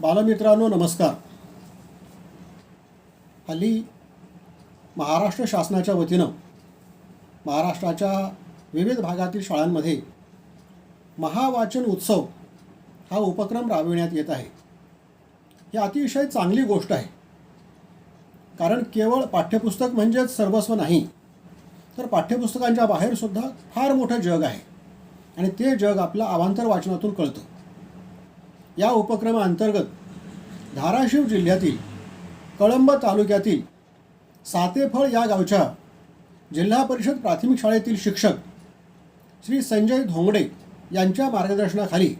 बालमित्रांनो नमस्कार. हल्ली महाराष्ट्र शासनाच्या वतीनं महाराष्ट्राच्या विविध भागातील शाळांमध्ये महावाचन उत्सव हा उपक्रम राबविण्यात येत आहे. ही अतिशय चांगली गोष्ट आहे. कारण केवळ पाठ्यपुस्तक म्हणजेच सर्वस्व नाही तर पाठ्यपुस्तकांच्या बाहेरसुद्धा फार मोठं जग आहे. आणि ते जग आपलं अवांतर वाचनातून कळतं. या उपक्रमाअंतर्गत धाराशिव जिल्ह्यातील कळंब तालुक्यातील सातेफळ या गावच्या जिल्हा परिषद प्राथमिक शाळेतील शिक्षक श्री संजय धोंगडे यांच्या मार्गदर्शनाखाली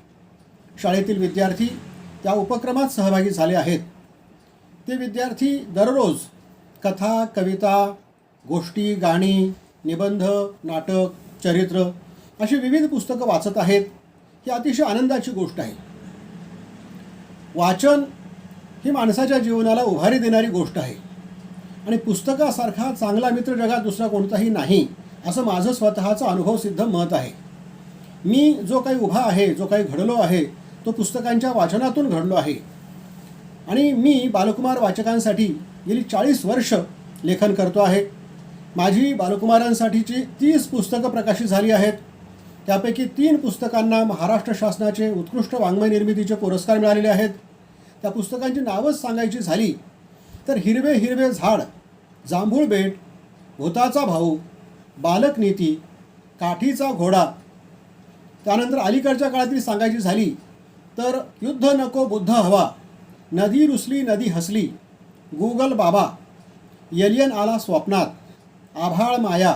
शाळेतील विद्यार्थी त्या उपक्रमात सहभागी झाले आहेत. ते विद्यार्थी दररोज कथा कविता गोष्टी गाणी निबंध नाटक चरित्र अशी विविध पुस्तकं वाचत आहेत. ही अतिशय आनंदाची गोष्ट आहे. वाचन ही माणसाच्या जीवनाला उभारी देणारी गोष्ट आहे. आणि पुस्तकासारखा चांगला मित्र जगात दुसरा कोणताही नाही असं माझं स्वतःचं अनुभवसिद्ध मत आहे. मी जो काही उभा आहे जो काही घडलो आहे तो पुस्तकांच्या वाचनातून घडलो आहे. आणि मी बालकुमार वाचकांसाठी गेली चाळीस वर्ष लेखन करतो आहे. माझी बालकुमारांसाठीची तीस पुस्तकं प्रकाशित झाली आहेत. त्यापैकी तीन पुस्तकांना महाराष्ट्र शासनाचे उत्कृष्ट वाङ्मय निर्मितीचे पुरस्कार मिळालेले आहेत. त्या पुस्तकांची नावच सांगायची झाली तर हिरवे हिरवे झाड जांभूळ बेट भूताचा भाऊ बालकनीती काठीचा घोडा त्यानंतर अलीकडच्या काळातील सांगायची झाली तर युद्ध नको बुद्ध हवा नदी रुसली नदी हसली गुगल बाबा एलियन आला स्वप्नात आभाळ माया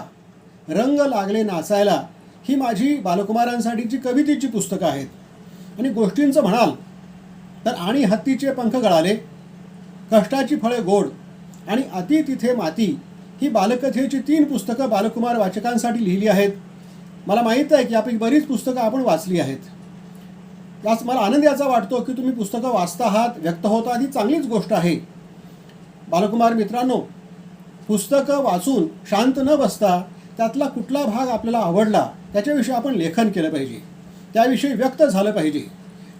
रंग लागले नाचायला ही माझी बालकुमारांसाठीची कवितेची पुस्तकं आहेत. आणि गोष्टींचं म्हणाल तर आणि हत्तीचे पंख गळाले कष्टाची फळे गोड आणि अति तिथे माती ही बालकथेची तीन पुस्तकं बालकुमार वाचकांसाठी लिहिली आहेत. मला माहीत आहे की यापैकी बरीच पुस्तकं आपण वाचली आहेत. याच मला आनंद याचा वाटतो की तुम्ही पुस्तकं वाचता आहात व्यक्त होता ही चांगलीच गोष्ट आहे. बालकुमार मित्रांनो पुस्तकं वाचून शांत न बसता त्यातला कुठला भाग आपल्याला आवडला त्याच्याविषयी आपण लेखन केलं पाहिजे. त्याविषयी व्यक्त झालं पाहिजे.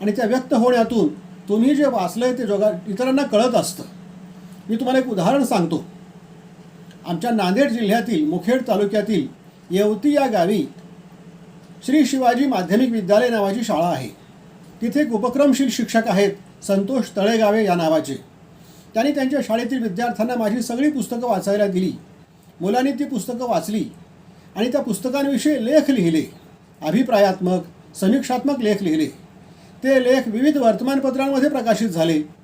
आणि त्या व्यक्त होण्यातून तुम्ही जे वाचलं आहे ते जगा इतरांना कळत असतं. मी तुम्हाला एक उदाहरण सांगतो. आमच्या नांदेड जिल्ह्यातील मुखेड तालुक्यातील येवती या गावी श्री शिवाजी माध्यमिक विद्यालय नावाची शाळा आहे. तिथे एक उपक्रमशील शिक्षक आहेत संतोष तळेगावे या नावाचे. त्यांनी त्यांच्या शाळेतील विद्यार्थ्यांना माझी सगळी पुस्तकं वाचायला दिली. मुलांनी ती पुस्तकं वाचली. आणि त्या पुस्तकांविषयी लेख लिहिले अभिप्रायात्मक समीक्षात्मक लेख लिहिले. ते लेख विविध वर्तमानपत्रांमध्ये प्रकाशित झाले.